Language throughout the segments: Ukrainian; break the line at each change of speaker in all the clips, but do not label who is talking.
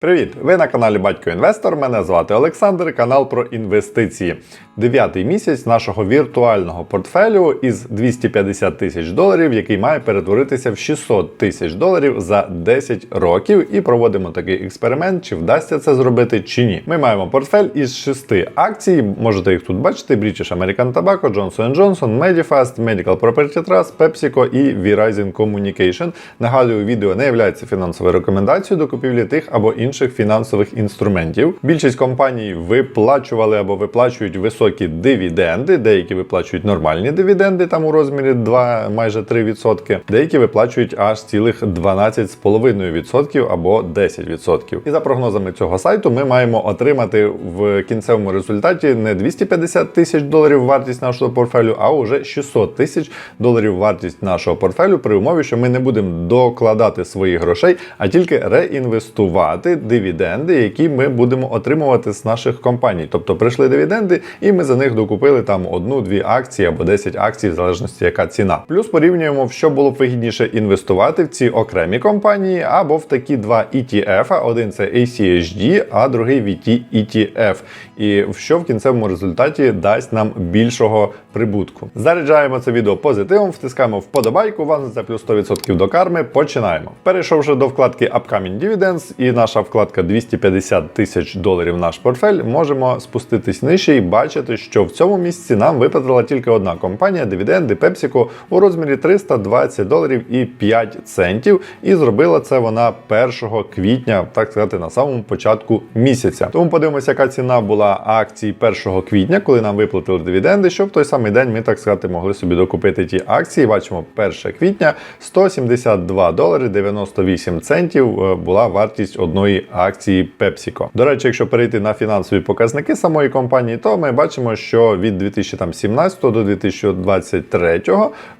Привіт! Ви на каналі Батько Інвестор. Мене звати Олександр, канал про інвестиції. Дев'ятий місяць нашого віртуального портфелю із 250 тисяч доларів, який має перетворитися в 600 тисяч доларів за 10 років. І проводимо такий експеримент, чи вдасться це зробити чи ні. Ми маємо портфель із шести акцій. Можете їх тут бачити: British American Tobacco, Johnson Johnson, Medifast, Medical Property Trust, PepsiCo і Verizon Communication. Нагадую, відео не є фінансовою рекомендацією до купівлі тих або інших фінансових інструментів. Більшість компаній виплачували або виплачують високі дивіденди, деякі виплачують нормальні дивіденди, там у розмірі 2, майже 3%, деякі виплачують аж цілих 12,5% або 10%. І за прогнозами цього сайту, ми маємо отримати в кінцевому результаті не 250 тисяч доларів вартість нашого портфелю, а уже 600 тисяч доларів вартість нашого портфелю при умові, що ми не будемо докладати своїх грошей, а тільки реінвестувати дивіденди, які ми будемо отримувати з наших компаній. Тобто прийшли дивіденди, і ми за них докупили там одну-дві акції або 10 акцій, в залежності яка ціна. Плюс порівнюємо, в що було б вигідніше інвестувати в ці окремі компанії або в такі два ETF. Один це ACHD, а другий VT ETF. І в що в кінцевому результаті дасть нам більшого прибутку. Заряджаємо це відео позитивом, втискаємо вподобайку, вам за плюс 100% до карми. Починаємо. Перейшовши до вкладки Upcoming Dividends і наша вкладка 250 тисяч доларів наш портфель, можемо спуститись нижче і бачити, що в цьому місці нам виплатила тільки одна компанія дивіденди PepsiCo у розмірі 320 доларів і 5 центів. І зробила це вона 1 квітня, так сказати, на самому початку місяця. Тому подивимося, яка ціна була акцій 1 квітня, коли нам виплатили дивіденди, щоб в той самий день ми, так сказати, могли собі докупити ті акції. Бачимо, 1 квітня 172 долари 98 центів е, була вартість одної акції PepsiCo. До речі, якщо перейти на фінансові показники самої компанії, то ми бачимо, що від 2017 до 2023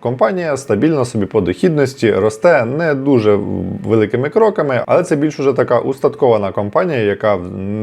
компанія стабільно собі по дохідності росте не дуже великими кроками, але це більш уже така устаткована компанія, яка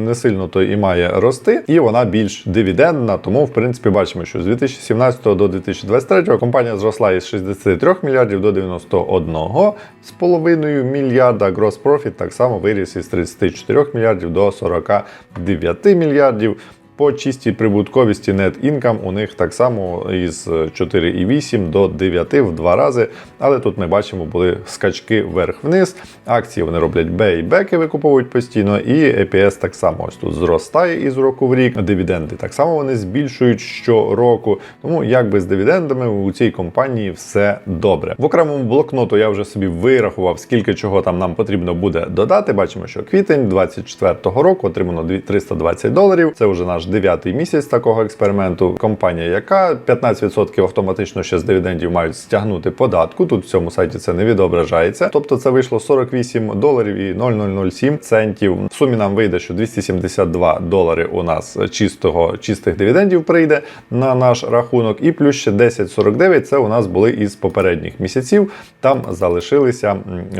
не сильно то і має рости, і вона більш дивідендна. Тому, в принципі, бачимо, що з 2017 до 2023 компанія зросла із 63 мільярдів до 91,5 мільярда. Gross profit так само виріс із 34 мільярдів до 49 мільярдів. По чистій прибутковісті net income у них так само із 4,8 до 9 в два рази. Але тут ми бачимо, були скачки вверх-вниз. Акції вони роблять бей беки, викуповують постійно, і EPS так само ось тут зростає із року в рік. Дивіденди так само вони збільшують щороку. Тому якби з дивідендами у цій компанії все добре. В окремому блокноту я вже собі вирахував, скільки чого там нам потрібно буде додати. Бачимо, що квітень 24-го року отримано 320 доларів. Це вже наш дев'ятий місяць такого експерименту. Компанія, яка 15% автоматично ще з дивідендів мають стягнути податку. Тут в цьому сайті це не відображається. Тобто це вийшло 48 доларів і 0,007 центів. В сумі нам вийде, що 272 долари у нас чистого чистих дивідендів прийде на наш рахунок, і плюс ще 10,49 це у нас були із попередніх місяців. Там залишилися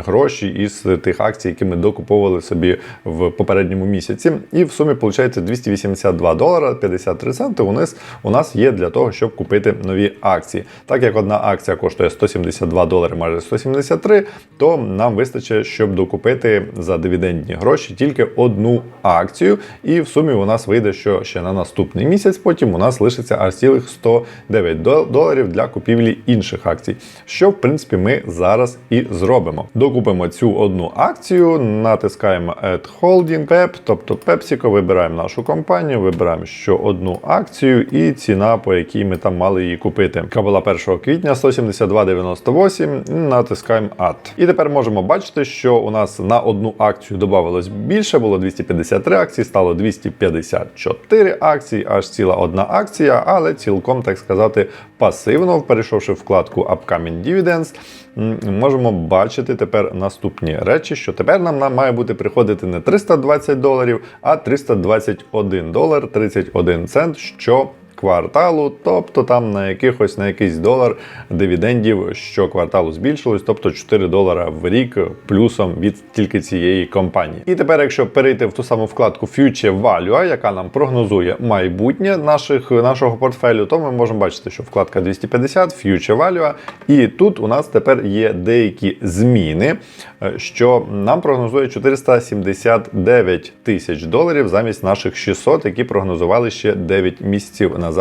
гроші із тих акцій, які ми докуповували собі в попередньому місяці. І в сумі виходить 282 долара 53 центи. У нас у нас є для того, щоб купити нові акції. Так як одна акція коштує 172 долари, майже 173, то нам вистачить, щоб докупити за дивідендні гроші тільки одну акцію. І в сумі у нас вийде, що ще на наступний місяць потім у нас лишиться аж цілих 109 доларів для купівлі інших акцій. Що, в принципі, ми зараз і зробимо. Докупимо цю одну акцію, натискаємо Add Holding Pep, тобто PepsiCo, вибираємо нашу компанію, вибираємо що одну акцію і ціна, по якій ми там мали її купити. Яка була 1 квітня 172,98. Натискаємо Add. І тепер можемо бачити, що у нас на одну акцію додавалось більше, було 253 акції, стало 254 акції, аж ціла одна акція, але цілком, так сказати, пасивно, перейшовши в вкладку Upcoming Dividends, можемо бачити тепер наступні речі, що тепер нам, нам має бути приходити не 320 доларів, а 321 долар 31 цент що кварталу, тобто там на якихось на якийсь долар дивідендів щокварталу збільшилось, тобто 4 долара в рік плюсом від тільки цієї компанії. І тепер, якщо перейти в ту саму вкладку Future Value, яка нам прогнозує майбутнє наших, нашого портфелю, то ми можемо бачити, що вкладка 250 Future Value, і тут у нас тепер є деякі зміни, е, що нам прогнозує 479 тисяч доларів замість наших 600, які прогнозували ще 9 місяців назад.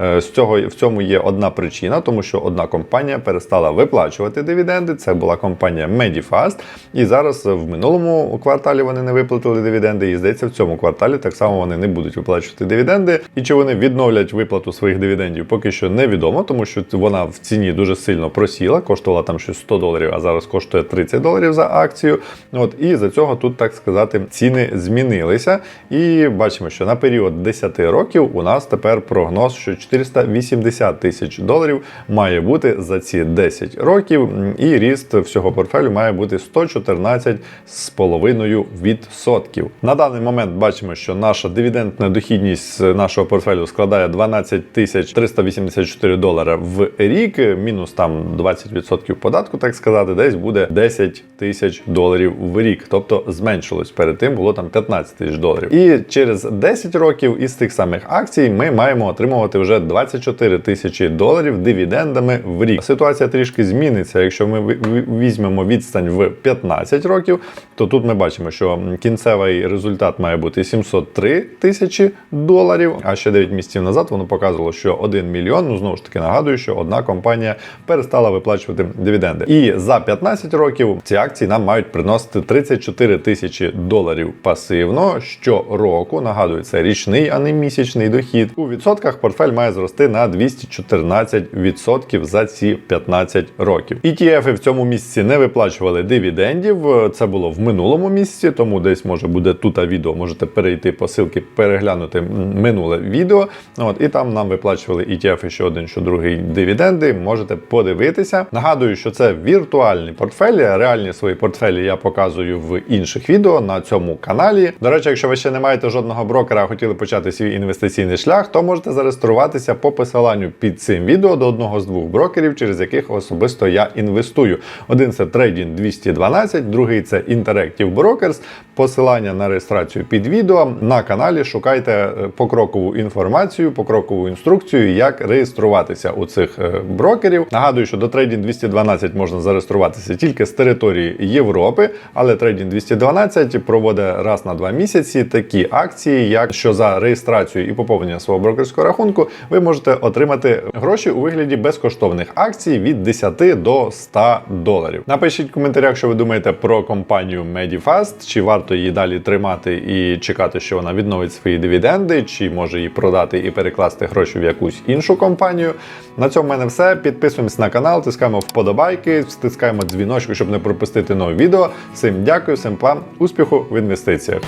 Е, З цього в цьому є одна причина, тому що одна компанія перестала виплачувати дивіденди. Це була компанія Medifast. І зараз в минулому кварталі вони не виплатили дивіденди. І здається, в цьому кварталі так само вони не будуть виплачувати дивіденди. І чи вони відновлять виплату своїх дивідендів, поки що невідомо, тому що вона в ціні дуже сильно просіла, коштувала там щось 100 доларів, а зараз коштує 30 доларів за акцію. От і за цього тут, так сказати, ціни змінилися. І бачимо, що на період 10 років у нас тепер прогноз, що 480 тисяч доларів має бути за ці 10 років, і ріст всього портфелю має бути 114,5%. На даний момент бачимо, що наша дивідендна дохідність нашого портфелю складає 12 тисяч 384 долара в рік, мінус там 20% податку, так сказати, десь буде 10 тисяч доларів в рік, тобто зменшилось. Перед тим було там 15 тисяч доларів. І через 10 років із тих самих акцій ми маємо отримувати вже 24 тисячі доларів дивідендами в рік. Ситуація трішки зміниться. Якщо ми візьмемо відстань в 15 років, то тут ми бачимо, що кінцевий результат має бути 703 тисячі доларів. А ще 9 місяців назад воно показувало, що 1 мільйон. Ну знову ж таки нагадую, що одна компанія перестала виплачувати дивіденди. І за 15 років ці акції нам мають приносити 34 тисячі доларів пасивно щороку. Нагадую, це річний, а не місячний дохід. У відсотках портфель має зрости на 214% за ці 15 років. ETF в цьому місяці не виплачували дивідендів. Це було в минулому місяці, тому десь може буде тут відео. Можете перейти по ссылці, переглянути минуле відео. От і там нам виплачували ETF що один, що другий дивіденди. Можете подивитися. Нагадую, що це віртуальні портфелі. Реальні свої портфелі я показую в інших відео на цьому каналі. До речі, якщо ви ще не маєте жодного брокера, а хотіли почати свій інвестиційний шлях, то можете зареєструватися по посиланню під цим відео до одного з двох брокерів, через яких особисто я інвестую. Один це Trading 212, другий це Interactive Brokers. Посилання на реєстрацію під відео на каналі. Шукайте е, покрокову інформацію, покрокову інструкцію, як реєструватися у цих е, брокерів. Нагадую, що до Trading 212 можна зареєструватися тільки з території Європи, але Trading 212 проводить раз на два місяці такі акції, як що за реєстрацію і поповнення свого брокерського рахунку, ви можете отримати гроші у вигляді безкоштовних акцій від 10 до 100 доларів. Напишіть в коментарях, що ви думаєте про компанію Medifast, чи варто її далі тримати і чекати, що вона відновить свої дивіденди, чи може її продати і перекласти гроші в якусь іншу компанію. На цьому в мене все. Підписуємось на канал, тискаємо вподобайки, стискаємо дзвіночку, щоб не пропустити нове відео. Всім дякую, всім план, успіху в інвестиціях.